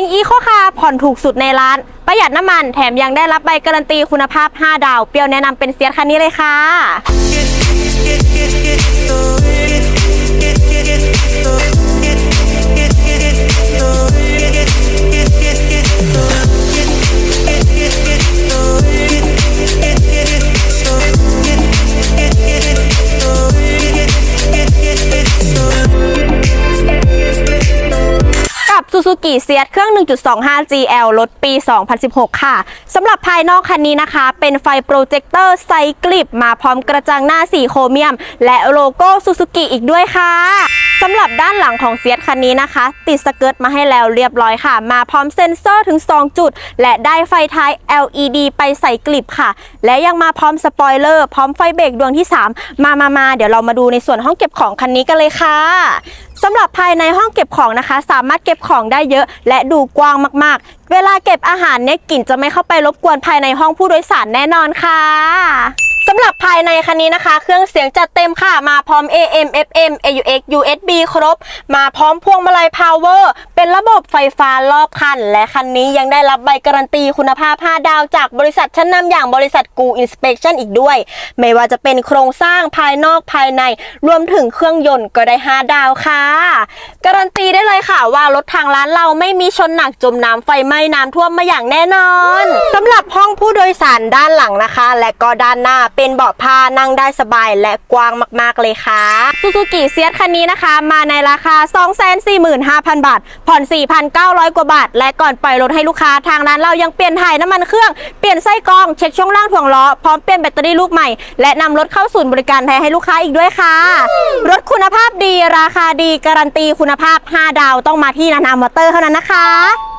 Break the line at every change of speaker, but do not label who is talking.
งอีโคคาผ่อนถูกสุดในร้าน ประหยัดน้ำมันแถมยังได้รับใบการันตีคุณภาพ 5 ดาว เปรียวแนะนำเป็นเซียสคันนี้เลยค่ะ กับ Suzuki s e a t เครื่อง 1.25 GL รถปี 2016 ค่ะ สำหรับภายนอกคันนี้นะคะ เป็นไฟโปรเจคเตอร์ไซกลิปมาพร้อมกระจังหน้าสีโครเมียม และโลโก้ซูซูกิอีกด้วยค่ะ สำหรับด้านหลังของเซีย t คันนี้นะคะ ติดสเกิร์ตมาให้แล้วเรียบร้อยค่ะ มาพร้อมเซ็นเซอร์ถึง 2 จุด และได้ไฟท้าย LED ไปใส่กลิปค่ะ และยังมาพร้อมสปอยเลอร์พร้อมไฟเบรกดวงที่ 3 มามามาเดี๋ยวเรามาดูในส่วนห้องเก็บของคันนี้กันเลยค่ะสำหรับภายในห้องเก็บของนะคะ สามารถเก็บของได้เยอะ และดูกว้างมากๆ เวลาเก็บอาหารเนี่ยกลิ่นจะไม่เข้าไปรบกวนภายในห้องผู้โดยสารแน่นอนค่ะ สำหรับภายในคันนี้นะคะ เครื่องเสียงจัดเต็มค่ะ มาพร้อม AM FM AUX USB ครบ มาพร้อมพวงมาลัย Power เป็นระบบไฟฟ้ารอบคัน และคันนี้ยังได้รับใบการันตีคุณภาพ 5 ดาวจากบริษัทชั้นนำอย่างบริษัทกูอินสเป t ชั่นอีกด้วย ไม่ว่าจะเป็นโครงสร้างภายนอกภายใน รวมถึงเครื่องยนต์ก็ได้ 5 ดาวค่ะ การันตีได้เลยค่ะว่ารถทางร้านเราไม่มีชนหนักจมน้ำไฟไหม้น้ำท่วมมาอย่างแน่นอนสำหรับห้องผู้โดยสารด้านหลังนะคะ และก็ด้านหน้าเป็นเบาะผ้านั่งได้สบายและกว้างมากๆเลยค่ะซูซูกิเซียคันนี้นะคะ มาในราคา 245,000 บาท ผ่อน 4,900 กว่าบาท และก่อนปล่อยรถให้ลูกค้าทางร้านเรายังเปลี่ยนถ่ายน้ำมันเครื่อง เปลี่ยนไส้กรอง เช็คช่วงล่างถ่วงล้อ พร้อมเปลี่ยนแบตเตอรี่ลูกใหม่ และนำรถเข้าศูนย์บริการแทนให้ลูกค้าอีกด้วยค่ะ รถคุณภาพดีราคาดีการันตีคุณภาพ 5 ดาวต้องมาที่นานามอเตอร์เท่านั้นนะคะ